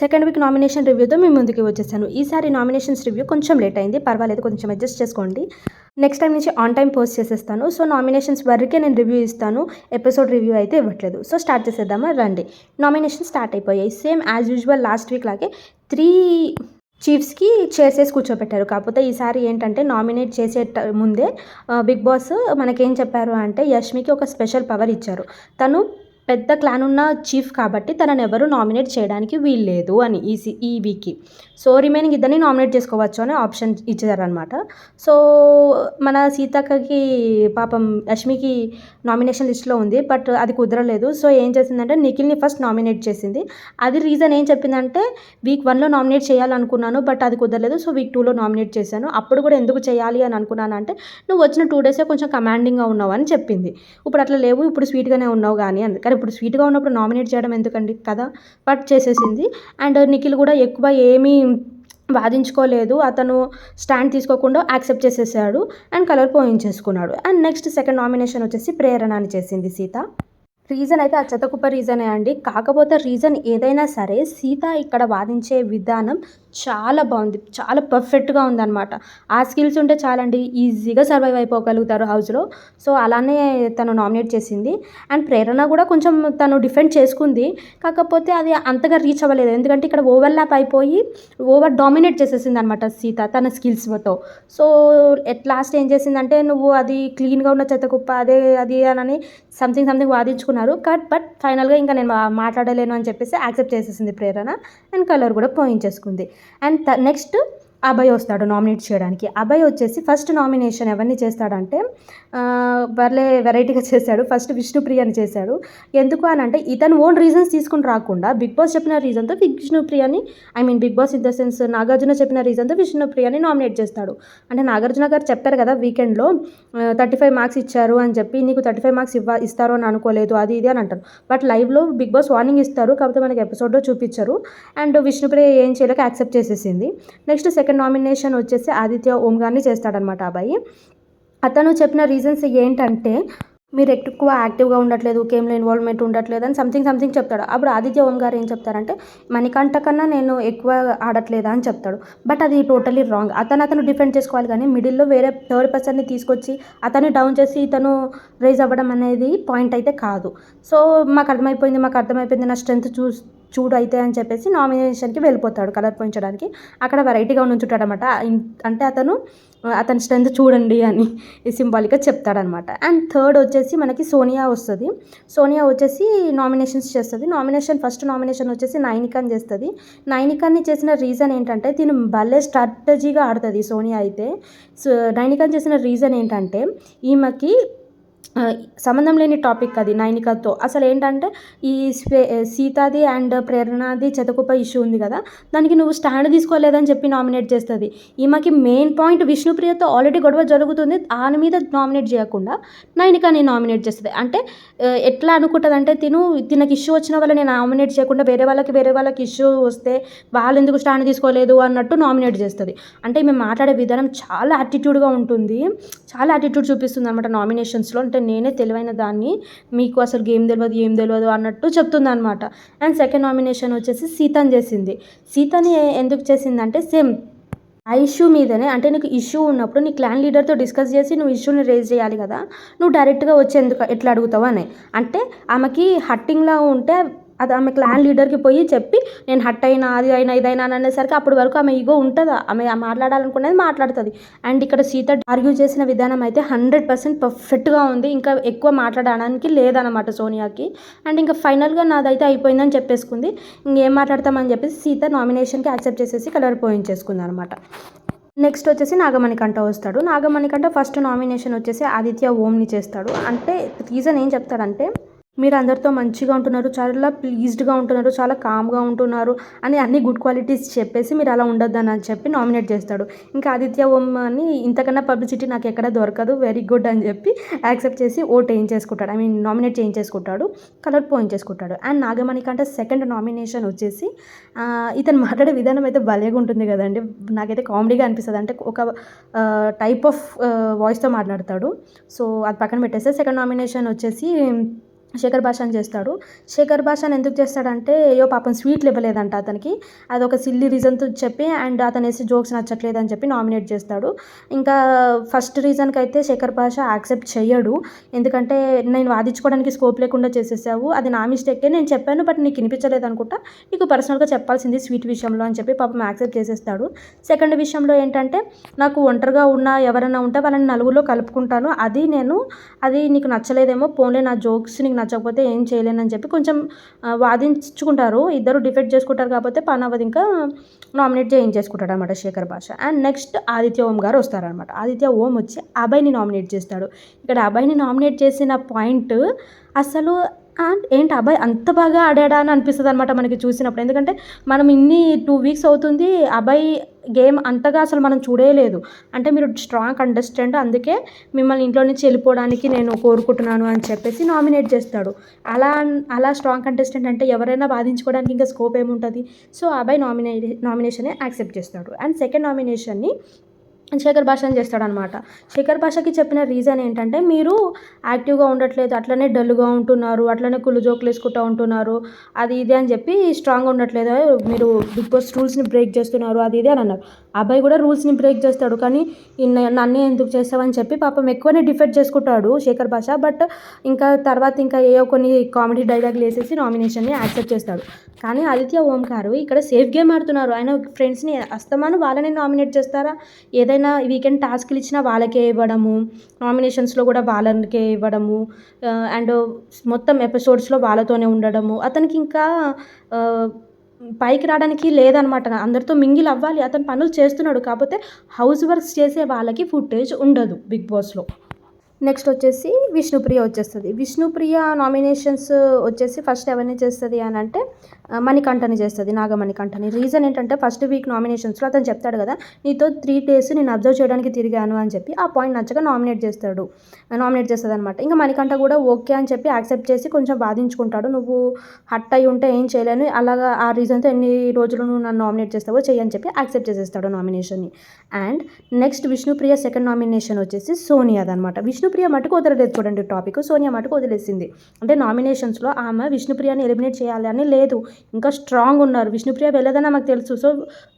Second week nomination రివ్యూతో మీ ముందుకు వచ్చేసాను. ఈసారి నామినేషన్స్ రివ్యూ కొంచెం లేట్ అయింది. పర్వాలేదు కొంచెం అడ్జస్ట్ చేసుకోండి. నెక్స్ట్ టైం నుంచి ఆన్ టైం పోస్ట్ చేసేస్తాను. సో నామినేషన్స్ వరకే నేను రివ్యూ ఇస్తాను. ఎపిసోడ్ రివ్యూ అయితే ఇవ్వట్లేదు. సో స్టార్ట్ చేసేద్దామా? రండి. నామినేషన్ స్టార్ట్ అయిపోయాయి. Same as usual last week లాగే త్రీ చీఫ్స్కి చైర్స్ వేసి కూర్చోబెట్టారు. కాకపోతే ఈసారి ఏంటంటే నామినేట్ చేసే ముందే బిగ్ బాస్ మనకేం చెప్పారు అంటే యష్మికి ఒక స్పెషల్ పవర్ ఇచ్చారు. తను పెద్ద క్లాన్ ఉన్న చీఫ్ కాబట్టి తనని ఎవరు నామినేట్ చేయడానికి వీల్లేదు అని ఈ ఈ వీక్కి. సో రిమైనింగ్ ఇద్దరిని నామినేట్ చేసుకోవచ్చు అని ఆప్షన్ ఇచ్చారనమాట సో మన సీతక్కకి పాపం లక్ష్మికి నామినేషన్ లిస్ట్లో ఉంది బట్ అది కుదరలేదు. సో ఏం చేసిందంటే నిఖిల్ని ఫస్ట్ నామినేట్ చేసింది. అది రీజన్ ఏం చెప్పిందంటే వీక్ వన్లో నామినేట్ చేయాలనుకున్నాను బట్ అది కుదరలేదు సో వీక్ టూలో నామినేట్ చేశాను. అప్పుడు కూడా ఎందుకు చేయాలి అని అనుకున్నాను అంటే నువ్వు వచ్చిన టూ డేసే కొంచెం కమాండింగ్గా ఉన్నావు అని చెప్పింది. ఇప్పుడు అట్లా లేవు ఇప్పుడు స్వీట్గానే ఉన్నావు కానీ అని కానీ ఇప్పుడు స్వీట్గా ఉన్నప్పుడు నామినేట్ చేయడం ఎందుకండి? కదా? బట్ చేసేసింది. అండ్ నిఖిల్ కూడా ఎక్కువ ఏమీ వాదించుకోలేదు. అతను స్టాండ్ తీసుకోకుండా యాక్సెప్ట్ చేసేసాడు అండ్ కలర్ పోయించేసుకున్నాడు అండ్ నెక్స్ట్ సెకండ్ నామినేషన్ వచ్చేసి ప్రేరణ అని చేసింది సీత. రీజన్ అయితే ఆ చెత్తకుప్ప రీజనే అండి. కాకపోతే రీజన్ ఏదైనా సరే సీత ఇక్కడ వాదించే విధానం చాలా బాగుంది. చాలా పర్ఫెక్ట్గా ఉందన్నమాట. ఆ స్కిల్స్ ఉంటే చాలండి ఈజీగా సర్వైవ్ అయిపోగలుగుతారు హౌస్లో. సో అలానే తను నామినేట్ చేసింది. అండ్ ప్రేరణ కూడా కొంచెం తను డిఫెండ్ చేసుకుంది. కాకపోతే అది అంతగా రీచ్ అవ్వలేదు. ఎందుకంటే ఇక్కడ ఓవర్లాప్ అయిపోయి ఓవర్ డామినేట్ చేసేసింది అనమాట సీత తన స్కిల్స్తో సో ఎట్ లాస్ట్ ఏం చేసిందంటే నువ్వు అది క్లీన్గా ఉన్న చెత్త కుప్ప అదే అది అని సంథింగ్ సంథింగ్ వాదించుకున్నారు. కట్ బట్ ఫైనల్గా ఇంకా నేను మాట్లాడలేను అని చెప్పేసి యాక్సెప్ట్ చేసేసింది ప్రేరణ. అండ్ కలర్ కూడా పోయించేసుకుంది. అండ్ నెక్స్ట్ అభయ్ వస్తాడు నామినేట్ చేయడానికి. అభయ్ వచ్చేసి ఫస్ట్ నామినేషన్ ఎవరిని చేస్తాడంటే వర్లే భలే వెరైటీగా చేశాడు. ఫస్ట్ విష్ణుప్రియని చేశాడు. ఎందుకు అని అంటే ఇతను ఓన్ రీజన్స్ తీసుకుని రాకుండా బిగ్ బాస్ చెప్పిన రీజన్తో విష్ణుప్రియని I mean big boss in the sense Nagarjuna చెప్పిన రీజన్తో విష్ణుప్రియని నామినేట్ చేస్తాడు. అంటే నాగార్జున గారు చెప్పారు కదా వీకెండ్లో థర్టీ ఫైవ్ మార్క్స్ ఇచ్చారు అని చెప్పి నీకు థర్టీ ఫైవ్ మార్క్స్ ఇవ్వ ఇస్తారు అని అనుకోలేదు అది ఇది అని అంటారు. బట్ లైవ్లో బిగ్ బాస్ వార్నింగ్ ఇస్తారు కాకపోతే మనకి ఎపిసోడ్లో చూపించారు. అండ్ విష్ణుప్రియ ఏం చేయలేక యాక్సెప్ట్ చేసేసింది. నెక్స్ట్ సెకండ్ నామినేషన్ వచ్చేసి ఆదిత్య ఓం గారిని చేస్తాడనమాట అబ్బాయి. అతను చెప్పిన రీజన్స్ ఏంటంటే మీరు ఎక్కువ యాక్టివ్గా ఉండట్లేదు గేమ్లో ఇన్వాల్వ్మెంట్ ఉండట్లేదు అని సంథింగ్ సంథింగ్ చెప్తాడు. అప్పుడు ఆదిత్య ఓం గారు ఏం చెప్తారంటే మణికంఠ కన్నా నేను ఎక్కువ ఆడట్లేదా అని చెప్తాడు. బట్ అది టోటలీ రాంగ్ అతను అతను డిఫెండ్ చేసుకోవాలి కానీ మిడిల్లో వేరే థర్డ్ పర్సన్ని తీసుకొచ్చి అతన్ని డౌన్ చేసి ఇతను రైజ్ అవ్వడం అనేది పాయింట్ అయితే కాదు. సో మాకు అర్థమైపోయింది మాకు అర్థమైపోయింది నా స్ట్రెంత్ చూసి చూడు అయితే అని చెప్పేసి నామినేషన్కి వెళ్ళిపోతాడు కలర్ పోయించడానికి. అక్కడ వెరైటీగా ఉంచుతాడు అనమాట అంటే అతను అతని స్ట్రెంత్ చూడండి అని సింబాలిక్గా చెప్తాడనమాట అండ్ థర్డ్ వచ్చేసి మనకి సోనియా వస్తుంది. సోనియా వచ్చేసి నామినేషన్స్ చేస్తుంది. నామినేషన్ ఫస్ట్ నామినేషన్ వచ్చేసి నైనికాని చేస్తుంది. నైనికాన్ని చేసిన రీజన్ ఏంటంటే తిను భలే స్ట్రాటజీగా ఆడుతుంది సోనియా అయితే. సో నైనికాన్ చేసిన రీజన్ ఏంటంటే ఈమెకి సంబంధం లేని టాపిక్ అది నైనికతో అసలు ఏంటంటే ఈ సీతాది అండ్ ప్రేరణది చెతకుప్ప ఇష్యూ ఉంది కదా దానికి నువ్వు స్టాండ్ తీసుకోలేదని చెప్పి నామినేట్ చేస్తుంది. ఈమెకి మెయిన్ పాయింట్ విష్ణుప్రియతో ఆల్రెడీ గొడవ జరుగుతుంది దాని మీద నామినేట్ చేయకుండా నైనికని నామినేట్ చేస్తుంది. అంటే ఎట్లా అనుకుంటుంది అంటే తిను తినకి ఇష్యూ వచ్చిన వల్ల నేను నామినేట్ చేయకుండా వేరే వాళ్ళకి వేరే వాళ్ళకి ఇష్యూ వస్తే వాళ్ళు ఎందుకు స్టాండ్ తీసుకోలేదు అన్నట్టు నామినేట్ చేస్తుంది. అంటే మేము మాట్లాడే విధానం చాలా యాటిట్యూడ్గా ఉంటుంది చాలా యాటిట్యూడ్ చూపిస్తుంది అనమాట నామినేషన్స్లో. అంటే నేనే తెలివైన దాన్ని. మీకు అసలు గేమ్ తెలియదు ఏం తెలియదు అన్నట్టు చెప్తుంది అనమాట అండ్ సెకండ్ నామినేషన్ వచ్చేసి సీతని చేసింది. సీతని ఎందుకు చేసిందంటే సేమ్ ఆ ఇష్యూ మీదనే అంటే నీకు ఇష్యూ ఉన్నప్పుడు నీ క్లాన్ లీడర్తో డిస్కస్ చేసి నువ్వు ఇష్యూని రేజ్ చేయాలి కదా నువ్వు డైరెక్ట్గా వచ్చి ఎందుకు ఎట్లా అడుగుతావు అని. అంటే ఆమెకి హట్టింగ్లా ఉంటే అది ఆమె క్లాన్ లీడర్కి పోయి చెప్పి నేను హట్ అయినా అది అయినా ఇదైనా అని అనేసరికి అప్పటి వరకు ఆమె ఈగో ఉంటుందా. ఆమె మాట్లాడాలనుకునేది మాట్లాడుతుంది. అండ్ ఇక్కడ సీత ఆర్గ్యూ చేసిన విధానం అయితే హండ్రెడ్ పర్సెంట్ పర్ఫెక్ట్గా ఉంది. ఇంకా ఎక్కువ మాట్లాడడానికి లేదనమాట సోనియాకి. అండ్ ఇంకా ఫైనల్గా నాదైతే అయిపోయిందని చెప్పేసుకుంది. ఇంకేం మాట్లాడతామని చెప్పేసి సీత నామినేషన్కి యాక్సెప్ట్ చేసేసి కలర్ పోయించేసుకుంది అనమాట నెక్స్ట్ వచ్చేసి నాగమణికంఠ వస్తాడు. నాగమణికంఠ ఫస్ట్ నామినేషన్ వచ్చేసి ఆదిత్య ఓంని చేస్తాడు. అంటే రీజన్ ఏం చెప్తాడంటే మీరు అందరితో మంచిగా ఉంటున్నారు చాలా ప్లీజ్డ్గా ఉంటున్నారు చాలా కామ్గా ఉంటున్నారు అని అన్ని గుడ్ క్వాలిటీస్ చెప్పేసి మీరు అలా ఉండొద్దని అని చెప్పి నామినేట్ చేస్తాడు. ఇంకా ఆదిత్య ఓమ్ అని ఇంతకన్నా పబ్లిసిటీ నాకు ఎక్కడ దొరకదు వెరీ గుడ్ అని చెప్పి యాక్సెప్ట్ చేసి ఓట్ వేయించేసుకుంటాడు ఐ మీన్ నామినేట్ చేయించేసుకుంటాడు కలర్ పోయించేసుకుంటాడు అండ్ నాగమణి కంటే సెకండ్ నామినేషన్ వచ్చేసి ఇతను మాట్లాడే విధానం అయితే భలేగా ఉంటుంది కదండి. నాకైతే కామెడీగా అనిపిస్తుంది. అంటే ఒక టైప్ ఆఫ్ వాయిస్తో మాట్లాడతాడు. సో అది పక్కన పెట్టేస్తే సెకండ్ నామినేషన్ వచ్చేసి శేఖర్ భాషాని చేస్తాడు. శేఖర్ భాషాని ఎందుకు చేస్తాడంటే అయ్యో పాపం స్వీట్లు ఇవ్వలేదంట అతనికి. అదొక సిల్లీ రీజన్తో చెప్పి అండ్ అతను వేసి జోక్స్ నచ్చట్లేదు అని చెప్పి నామినేట్ చేస్తాడు. ఇంకా ఫస్ట్ రీజన్కి అయితే శేఖర్ భాష యాక్సెప్ట్ చేయడు ఎందుకంటే నేను వాదించుకోవడానికి స్కోప్ లేకుండా చేసేసావు. అది నా మిస్టేకే నేను చెప్పాను బట్ నీకు వినిపించలేదు అనుకుంటా. నీకు పర్సనల్గా చెప్పాల్సింది స్వీట్ విషయంలో అని చెప్పి పాపం యాక్సెప్ట్ చేసేస్తాడు. సెకండ్ విషయంలో ఏంటంటే నాకు ఒంటరిగా ఉన్న ఎవరైనా ఉంటే వాళ్ళని నలుగురిలో కలుపుకుంటాను. అది నేను అది నీకు నచ్చలేదేమో. పోన్లే నా జోక్స్ నీకు నచ్చకపోతే ఏం చేయలేనని చెప్పి కొంచెం వాదించుకుంటారు. ఇద్దరు డిఫెక్ట్ చేసుకుంటారు కాకపోతే పనవది ఇంకా నామినేట్ చేయించేసుకుంటాడు అనమాట శేఖర్ భాష. అండ్ నెక్స్ట్ ఆదిత్య ఓం గారు వస్తారనమాట ఆదిత్య ఓం వచ్చి అభయ్ని నామినేట్ చేస్తాడు. ఇక్కడ అభయ్ని నామినేట్ చేసిన పాయింట్ అసలు ఏంటి అబ్బాయి అంత బాగా ఆడాడా అని అనిపిస్తుంది అనమాట మనకి చూసినప్పుడు. ఎందుకంటే మనం ఇన్ని టూ వీక్స్ అవుతుంది అబ్బాయి గేమ్ అంతగా అసలు మనం చూడలేదు. అంటే మీరు స్ట్రాంగ్ అండర్స్టాండ్ అందుకే మిమ్మల్ని ఇంట్లో నుంచి వెళ్ళిపోవడానికి నేను కోరుకుంటున్నాను అని చెప్పేసి నామినేట్ చేస్తాడు. అలా అలా స్ట్రాంగ్ కంటెస్టెంట్ అంటే ఎవరైనా బాధించుకోవడానికి ఇంకా స్కోప్ ఏముంటుంది? సో అబ్బాయి నామినే నామినేషనే యాక్సెప్ట్ చేస్తాడు. అండ్ సెకండ్ నామినేషన్ని శేఖర్ భాషను చేస్తాడనమాట. శేఖర్ భాషకి చెప్పిన రీజన్ ఏంటంటే మీరు యాక్టివ్గా ఉండట్లేదు అట్లనే డల్గా ఉంటున్నారు అట్లనే కుళ్ళు జోకులు వేసుకుంటూ ఉంటున్నారు అది ఇది అని చెప్పి స్ట్రాంగ్గా ఉండట్లేదు మీరు బిగ్ బాస్ రూల్స్ని బ్రేక్ చేస్తున్నారు అది ఇది అని అన్నారు. అబ్బాయి కూడా రూల్స్ని బ్రేక్ చేస్తాడు కానీ నన్నే ఎందుకు చేస్తావని చెప్పి పాపం ఎక్కువనే డిఫెక్ట్ చేసుకుంటాడు శేఖర్ భాష బట్ ఇంకా తర్వాత ఇంకా ఏవో కొన్ని కామెడీ డైలాగులు వేసేసి నామినేషన్ని యాక్సెప్ట్ చేస్తాడు. కానీ ఆదిత్య ఓంకారు ఇక్కడ సేఫ్ గేమ్ ఆడుతున్నారు. ఆయన ఫ్రెండ్స్ని అస్తమాను వాళ్ళని నామినేట్ చేస్తారా? ఏదైనా వీకెండ్ టాస్క్లు ఇచ్చినా వాళ్ళకే ఇవ్వడము నామినేషన్స్లో కూడా వాళ్ళకే ఇవ్వడము అండ్ మొత్తం ఎపిసోడ్స్లో వాళ్ళతోనే ఉండడము. అతనికి ఇంకా పైకి రావడానికి లేదనమాట. అందరితో మింగిల్ అవ్వాలి. అతను పనులు చేస్తున్నాడు. కాకపోతే హౌస్ వర్క్స్ చేసే వాళ్ళకి ఫుటేజ్ ఉండదు బిగ్ బాస్లో. నెక్స్ట్ వచ్చేసి విష్ణుప్రియ వచ్చేస్తుంది. విష్ణుప్రియ నామినేషన్స్ వచ్చేసి ఫస్ట్ ఎవరిని చేస్తుంది అని అంటే మణికంఠని చేస్తుంది నాగమణికంఠని. రీజన్ ఏంటంటే ఫస్ట్ వీక్ నామినేషన్స్లో అతను చెప్తాడు కదా నీతో త్రీ డేస్ నేను అబ్జర్వ్ చేయడానికి తిరిగాను అని చెప్పి ఆ పాయింట్ నచ్చక నామినేట్ చేస్తాడు. నామినేట్ చేస్తుంది అనమాట ఇంకా మణికంఠ కూడా ఓకే అని చెప్పి యాక్సెప్ట్ చేసి కొంచెం బాధించుకుంటాడు. నువ్వు హట్ అయి ఉంటే ఏం చేయలేను అలాగా ఆ రీజన్తో ఎన్ని రోజులు నువ్వు నన్ను నామినేట్ చేస్తావో చేయని చెప్పి యాక్సెప్ట్ చేసేస్తాడు నామినేషన్ని and next Vishnupriya second nomination వచ్చేసి సోనియాది అనమాట విష్ణుప్రియ మటుకు వదలలేదు ఇంపార్టెంట్ టాపిక్. సోనియా మటుకు వదిలేసింది. అంటే నామినేషన్స్లో ఆమె విష్ణుప్రియని ఎలిమినేట్ చేయాలని లేదు. ఇంకా స్ట్రాంగ్ ఉన్నారు. విష్ణుప్రియ వెళ్ళదని మాకు తెలుసు. సో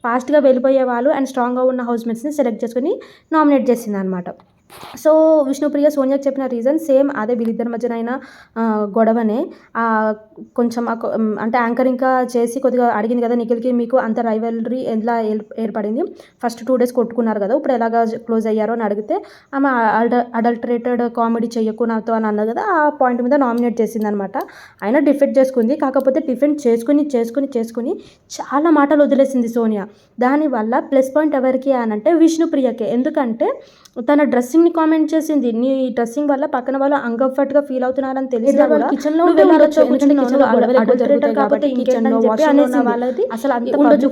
ఫాస్ట్గా వెళ్ళిపోయే వాళ్ళు అండ్ స్ట్రాంగ్గా ఉన్న హౌస్ మేట్స్ని సెలెక్ట్ చేసుకుని నామినేట్ చేసింది అనమాట సో విష్ణుప్రియ సోనియాకి చెప్పిన రీజన్ సేమ్ అదే వీళ్ళిద్దరి మధ్యన అయిన గొడవనే. కొంచెం అంటే యాంకర్ ఇంకా చేసి కొద్దిగా అడిగింది కదా నిఖిల్కి మీకు అంత రైవలరీ ఎలా ఏర్పడింది? ఫస్ట్ టూ డేస్ కొట్టుకున్నారు కదా ఇప్పుడు ఎలాగా క్లోజ్ అయ్యారో అని అడిగితే ఆమె అడల్టరేటెడ్ కామెడీ చెయ్యకు నాతో అని అన్నది కదా ఆ పాయింట్ మీద నామినేట్ చేసింది అనమాట ఆయన డిఫెండ్ చేసుకుంది కాకపోతే డిఫెండ్ చేసుకుని చేసుకుని చేసుకుని చాలా మాటలు వదిలేసింది సోనియా. దానివల్ల ప్లస్ పాయింట్ ఎవరికి అని అంటే విష్ణుప్రియకే. ఎందుకంటే తన డ్రెస్సింగ్ని కామెంట్ చేసింది. నీ డ్రెస్సింగ్ వల్ల పక్కన వాళ్ళు అన్కంఫర్ట్గా ఫీల్ అవుతున్నారని తెలిసి kitchen లో కాబట్టి. వాళ్ళది అసలు అంత ఉండొచ్చు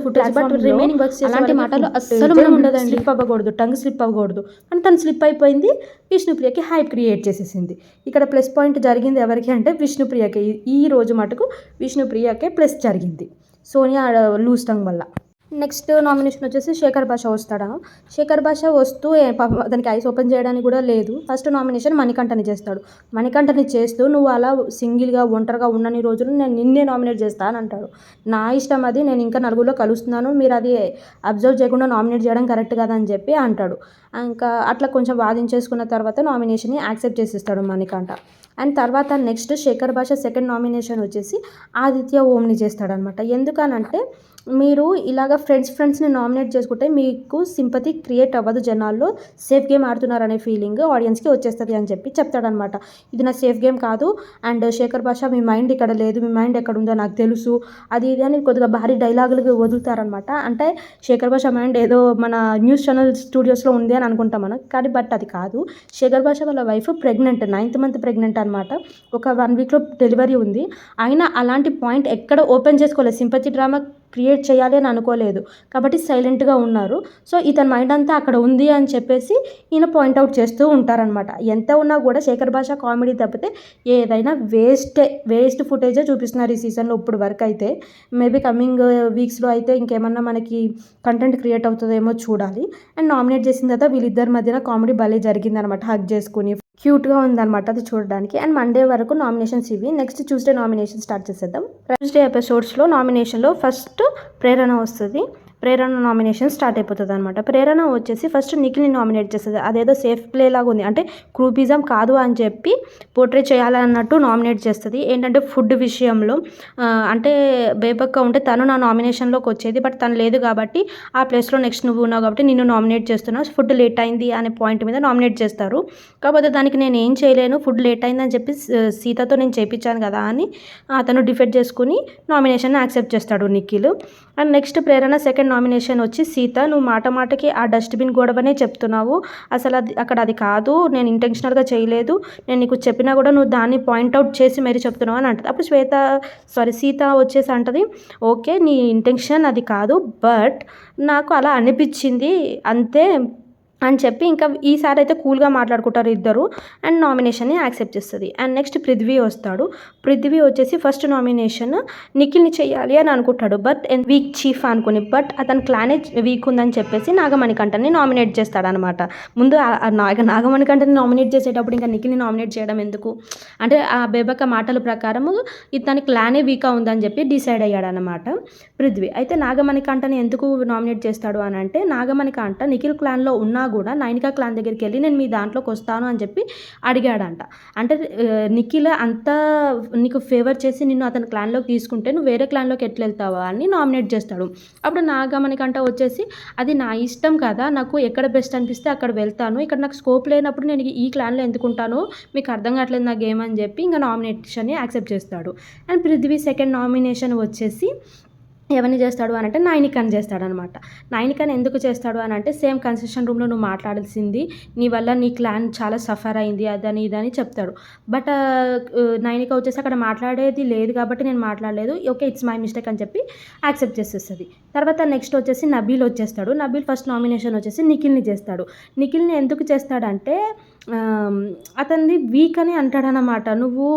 అలాంటి మాటలు అస్సలు ఏం మనం ఉండదండి. స్లిప్ అవ్వకూడదు. టంగ్ స్లిప్ అవ్వకూడదు. అని తను స్లిప్ అయిపోయింది. విష్ణుప్రియకి హైప్ క్రియేట్ చేసేసింది. ఇక్కడ ప్లస్ పాయింట్ జరిగింది ఎవరికి అంటే విష్ణుప్రియకి. ఈ- రోజు మటుకు విష్ణుప్రియకే ప్లస్ జరిగింది. సోనియా లూజ్ టంగ్ వల్ల. నెక్స్ట్ నామినేషన్ వచ్చేసి శేఖర్ భాష వస్తాడా? శేఖర్ భాష వస్తూ ఏ- దానికి ఐస్ ఓపెన్ చేయడానికి కూడా లేదు. ఫస్ట్ నామినేషన్ మణికంఠని చేస్తాడు. మణికంఠని చేస్తూ నువ్వు అలా సింగిల్గా ఒంటరిగా ఉన్నన్ని రోజులు నేను నిన్నే నామినేట్ చేస్తాను అంటాడు. నా ఇష్టం అది నేను ఇంకా నలుగురిలో కలుస్తున్నాను. మీరు అది అబ్జర్వ్ చేయకుండా నామినేట్ చేయడం కరెక్ట్ కాదని చెప్పి అంటాడు. ఇంకా అట్లా కొంచెం వాదించేసుకున్న తర్వాత నామినేషన్ని యాక్సెప్ట్ చేసిస్తాడు మణికంఠ. అండ్ తర్వాత next Shekhar Basha second nomination వచ్చేసి ఆదిత్య ఓంని చేస్తాడనమాట. ఎందుకనంటే మీరు ఇలాగ ఫ్రెండ్స్ ఫ్రెండ్స్ని నామినేట్ చేసుకుంటే మీకు సింపతి క్రియేట్ అవ్వదు జనాల్లో. సేఫ్ గేమ్ ఆడుతున్నారనే ఫీలింగ్ ఆడియన్స్కి వచ్చేస్తుంది అని చెప్పి చెప్తాడనమాట ఇది నా సేఫ్ గేమ్ కాదు. అండ్ శేఖర్ భాష మీ మైండ్ ఇక్కడ లేదు. మీ మైండ్ ఎక్కడ ఉందో నాకు తెలుసు. అది ఇది అని కొద్దిగా భారీ డైలాగులు వదులుతారనమాట అంటే శేఖర్ భాష మైండ్ ఏదో మన న్యూస్ ఛానల్ స్టూడియోస్లో ఉంది అని అనుకుంటాం మనం. కానీ బట్ అది కాదు. శేఖర్ భాష వాళ్ళ wife pregnant ninth month pregnant అనమాట ఒక వన్ వీక్లో డెలివరీ ఉంది. అయినా అలాంటి పాయింట్ ఎక్కడ ఓపెన్ చేసుకోలేదు. సింపతి డ్రామా క్రియేట్ చేయాలి అని అనుకోలేదు. కాబట్టి సైలెంట్గా ఉన్నారు. సో ఇతని మైండ్ అంతా అక్కడ ఉంది అని చెప్పేసి ఈయన పాయింట్అవుట్ చేస్తూ ఉంటారనమాట ఎంత ఉన్నా కూడా శేఖర్ భాష కామెడీ తప్పితే ఏదైనా వేస్టే వేస్ట్ ఫుటేజే చూపిస్తున్నారు ఈ సీజన్లో ఇప్పుడు వరకు అయితే. మేబీ కమింగ్ వీక్స్లో అయితే ఇంకేమన్నా మనకి కంటెంట్ క్రియేట్ అవుతుందేమో చూడాలి. అండ్ నామినేట్ చేసిన తర్వాత వీళ్ళిద్దరి మధ్యన కామెడీ భలే జరిగిందనమాట హక్ చేసుకుని క్యూట్గా ఉందన్నమాట అది చూడడానికి. అండ్ మండే వరకు నామినేషన్స్ ఇవి. నెక్స్ట్ ట్యూస్డే నామినేషన్ స్టార్ట్ చేసేద్దాం. ట్యూస్డే ఎపిసోడ్స్లో నామినేషన్లో ఫస్ట్ ప్రేరణ వస్తుంది. ప్రేరణ నామినేషన్ స్టార్ట్ అయిపోతుంది అనమాట ప్రేరణ వచ్చేసి ఫస్ట్ నిఖిల్ని నామినేట్ చేస్తుంది. అదేదో సేఫ్ ప్లే లాగా ఉంది. అంటే క్రూపిజం కాదు అని చెప్పి పోర్ట్రేట్ చేయాలన్నట్టు నామినేట్ చేస్తుంది. ఏంటంటే ఫుడ్ విషయంలో అంటే బేబక్క ఉంటే తను నా నామినేషన్లోకి వచ్చేది బట్ తను లేదు కాబట్టి ఆ ప్లేస్లో నెక్స్ట్ నువ్వు ఉన్నావు కాబట్టి నిన్ను నామినేట్ చేస్తున్నావు. ఫుడ్ లేట్ అయింది అనే పాయింట్ మీద నామినేట్ చేస్తారు. కాకపోతే దానికి నేను ఏం చేయలేను. ఫుడ్ లేట్ అయిందని చెప్పి సీతతో నేను చేయించాను కదా అని అతను డిఫెక్ట్ చేసుకుని నామినేషన్ యాక్సెప్ట్ చేస్తాడు Nikhil. And next Prerana second nomination వచ్చి సీత నువ్వు మాట మాటకి ఆ డస్ట్బిన్ గొడవనే చెప్తున్నావు. అసలు అది అక్కడ అది కాదు. నేను ఇంటెన్షనల్గా చేయలేదు. నేను నీకు చెప్పినా కూడా నువ్వు దాన్ని పాయింట్అవుట్ చేసి మరీ చెప్తున్నావు అని అంటది. అప్పుడు శ్వేత సారీ సీత వచ్చేసి అంటది ఓకే నీ ఇంటెన్షన్ అది కాదు బట్ నాకు అలా అనిపించింది. అంతే అని చెప్పి ఇంకా ఈసారి అయితే కూల్గా మాట్లాడుకుంటారు ఇద్దరు అండ్ నామినేషన్ని యాక్సెప్ట్ చేస్తుంది. అండ్ నెక్స్ట్ పృథ్వీ వస్తాడు. పృథ్వీ వచ్చేసి ఫస్ట్ నామినేషన్ నిఖిల్ని చేయాలి అని అనుకుంటాడు. బట్ వీక్ చీఫ్ అనుకుని బట్ అతని క్లానే వీక్ ఉందని చెప్పేసి నాగమణికంఠని నామినేట్ చేస్తాడనమాట. ముందు ఆ- నాగ నామినేట్ చేసేటప్పుడు ఇంకా నిఖిల్ని నామినేట్ చేయడం ఎందుకు? అంటే ఆ బేబక్క మాటల ప్రకారము ఇతని క్లానే వీక్గా ఉందని చెప్పి డిసైడ్ అయ్యాడనమాట పృథ్వీ. అయితే నాగమణికంఠని ఎందుకు నామినేట్ చేస్తాడు అని అంటే నాగమణికంఠ నిఖిల్ క్లాన్లో ఉన్నా కూడా నైనికా క్లాన్ దగ్గరికి వెళ్ళి నేను మీ దాంట్లోకి వస్తాను అని చెప్పి అడిగాడంట. అంటే నిఖిల నిఖిల్ అంత నీకు ఫేవర్ చేసి నిన్ను అతని క్లాన్లోకి తీసుకుంటే నువ్వు వేరే క్లాన్లోకి ఎట్లా వెళ్తావా అని నామినేట్ చేస్తాడు. అప్పుడు నాగమణికంట వచ్చేసి అది నా ఇష్టం కదా నాకు ఎక్కడ బెస్ట్ అనిపిస్తే అక్కడ వెళ్తాను. ఇక్కడ నాకు స్కోప్ లేనప్పుడు నేను ఈ క్లాన్లో ఎందుకుంటాను? మీకు అర్థం కావట్లేదు నా గేమ్ అని చెప్పి ఇంకా నామినేషన్ని యాక్సెప్ట్ చేస్తాడు. అండ్ పృథ్వీ సెకండ్ నామినేషన్ వచ్చేసి ఎవరిని చేస్తాడు అని అంటే నైనికని చేస్తాడు అనమాట నైనికని ఎందుకు చేస్తాడు అని అంటే సేమ్ కన్సెషన్ రూమ్లో నువ్వు మాట్లాడాల్సింది నీ వల్ల నీ క్లాన్ చాలా సఫర్ అయింది అదని ఇదని చెప్తాడు. బట్ నైనిక వచ్చేసి అక్కడ మాట్లాడేది లేదు కాబట్టి నేను మాట్లాడలేదు. ఓకే ఇట్స్ మై మిస్టేక్ అని చెప్పి యాక్సెప్ట్ చేసేస్తుంది. తర్వాత నెక్స్ట్ వచ్చేసి నబీల్ వచ్చేస్తాడు. నబీల్ ఫస్ట్ నామినేషన్ వచ్చేసి నిఖిల్ని చేస్తాడు. నిఖిల్ని ఎందుకు చేస్తాడంటే అతన్ని వీక్ అని అంటాడనమాట. నువ్వు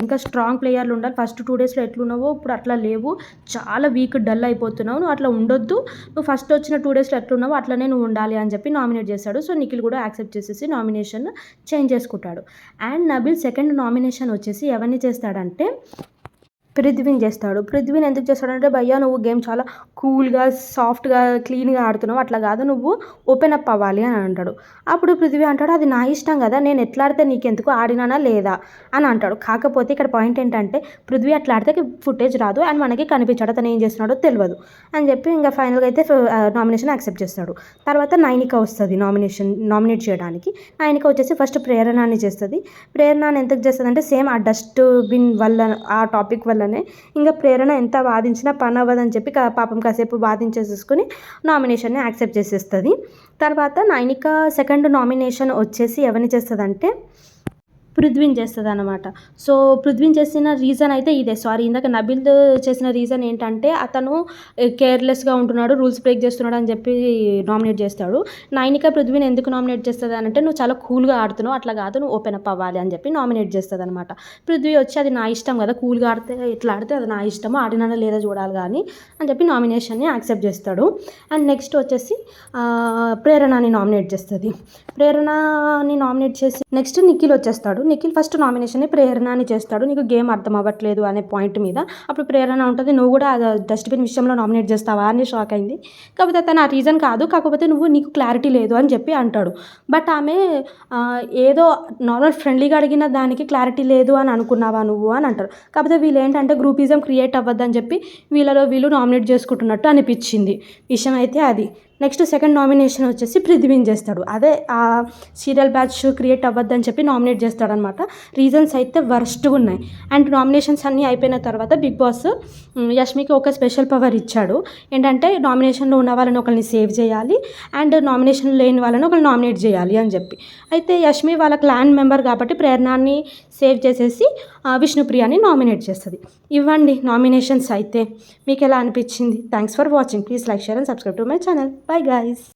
ఇంకా స్ట్రాంగ్ ప్లేయర్లు ఉండాలి. ఫస్ట్ టూ డేస్లో ఎట్లున్నావో ఇప్పుడు అట్లా లేవు. చాలా వీక్ డల్ అయిపోతున్నావు నువ్వు అట్లా ఉండొద్దు. నువ్వు ఫస్ట్ వచ్చిన టూ డేస్లో ఎట్లున్నావు అట్లనే నువ్వు ఉండాలి అని చెప్పి నామినేట్ చేశాడు. సో నిఖిల్ కూడా యాక్సెప్ట్ చేసేసి నామినేషన్ చేంజ్ చేసుకుంటాడు. అండ్ నబిల్ సెకండ్ నామినేషన్ వచ్చేసి ఎవరిని చేస్తాడంటే పృథ్వీని చేస్తాడు. పృథ్వీని ఎందుకు చేస్తాడంటే భయ్యా నువ్వు గేమ్ చాలా కూల్గా సాఫ్ట్గా క్లీన్గా ఆడుతున్నావు. అట్లా కాదు నువ్వు ఓపెన్ అప్ అవ్వాలి అని అంటాడు. అప్పుడు పృథ్వీ అంటాడు అది నా ఇష్టం కదా నేను ఎట్లా ఆడితే నీకెందుకు ఆడినానా లేదా? అని అంటాడు. కాకపోతే ఇక్కడ పాయింట్ ఏంటంటే పృథ్వీ అట్లా ఆడితే ఫుటేజ్ రాదు అండ్ మనకి కనిపించాడు అతను ఏం చేస్తున్నాడో తెలియదు అని చెప్పి ఇంకా ఫైనల్గా అయితే నామినేషన్ యాక్సెప్ట్ చేస్తాడు. తర్వాత నైనిక వస్తుంది నామినేషన్ నామినేట్ చేయడానికి. నైనిక వచ్చేసి ఫస్ట్ ప్రేరణని చేస్తుంది. ప్రేరణ ఎందుకు చేస్తుంది అంటే సేమ్ ఆ డస్ట్ బిన్ వల్ల ఆ టాపిక్ వల్ల వల్లనే ఇంకా ప్రేరణ ఎంత వాదించినా పని అవ్వదని చెప్పి పాపం కాసేపు వాదించేసేసుకుని నామినేషన్ని యాక్సెప్ట్ చేసేస్తుంది. తర్వాత నైనిక సెకండ్ నామినేషన్ వచ్చేసి ఎవరిని చేస్తుందంటే పృథ్వీని చేస్తుంది అనమాట సో పృథ్వీని చేసిన రీజన్ అయితే ఇదే. సారీ ఇందాక నబిల్ చేసిన రీజన్ ఏంటంటే అతను కేర్లెస్గా ఉంటున్నాడు రూల్స్ బ్రేక్ చేస్తున్నాడు అని చెప్పి నామినేట్ చేస్తాడు. నైనిక పృథ్వీని ఎందుకు నామినేట్ చేస్తుంది అని అంటే నువ్వు చాలా కూల్గా ఆడుతున్నావు అట్లా కాదు నువ్వు ఓపెన్ అప్ అవ్వాలి అని చెప్పి నామినేట్ చేస్తుంది అనమాట పృథ్వీ వచ్చి అది నా ఇష్టం కదా కూల్గా ఆడితే ఎట్లా ఆడితే అది నా ఇష్టము ఆడినా లేదా చూడాలి కానీ అని చెప్పి నామినేషన్ని యాక్సెప్ట్ చేస్తాడు. అండ్ నెక్స్ట్ వచ్చేసి ప్రేరణని నామినేట్ చేస్తుంది. ప్రేరణని నామినేట్ చేసి నెక్స్ట్ నిఖిల్ వచ్చేస్తాడు. నిఖిల్ ఫస్ట్ నామినేషన్ ప్రేరణని చేస్తాడు. నీకు గేమ్ అర్థం అవ్వట్లేదు అనే పాయింట్ మీద అప్పుడు ప్రేరణ ఉంటుంది. నువ్వు కూడా డస్ట్బిన్ విషయంలో నామినేట్ చేస్తావా అని షాక్ అయింది. కాకపోతే తను ఆ రీజన్ కాదు. కాకపోతే నువ్వు నీకు క్లారిటీ లేదు అని చెప్పి అంటాడు. బట్ ఆమె ఏదో నార్మల్ ఫ్రెండ్లీగా అడిగిన దానికి క్లారిటీ లేదు అని అనుకున్నావా నువ్వు అని అంటారు. కాకపోతే వీళ్ళు ఏంటంటే గ్రూపిజం క్రియేట్ అవ్వద్దని చెప్పి వీళ్ళలో వీళ్ళు నామినేట్ చేసుకుంటున్నట్టు అనిపించింది. విషయం అయితే అది. నెక్స్ట్ సెకండ్ నామినేషన్ వచ్చేసి పృథ్వీని చేస్తాడు. అదే ఆ సీరియల్ బ్యాచ్ క్రియేట్ అవ్వద్దని చెప్పి నామినేట్ చేస్తాడనమాట. రీజన్స్ అయితే వర్స్ట్గా ఉన్నాయి. అండ్ నామినేషన్స్ అన్నీ అయిపోయిన తర్వాత బిగ్ బాస్ యష్మికి ఒక స్పెషల్ పవర్ ఇచ్చాడు. ఏంటంటే నామినేషన్లో ఉన్న వాళ్ళని ఒకరిని సేవ్ చేయాలి అండ్ నామినేషన్ లేని వాళ్ళని ఒకరిని నామినేట్ చేయాలి అని చెప్పి. అయితే యష్మి వాళ్ళ క్లాన్ మెంబర్ కాబట్టి ప్రేరణాన్ని సేవ్ చేసేసి విష్ణుప్రియాని నామినేట్ చేస్తుంది. ఇవ్వండి నామినేషన్స్ అయితే. మీకు ఎలా అనిపించింది? Thanks for watching please like share and subscribe to my channel Bye guys.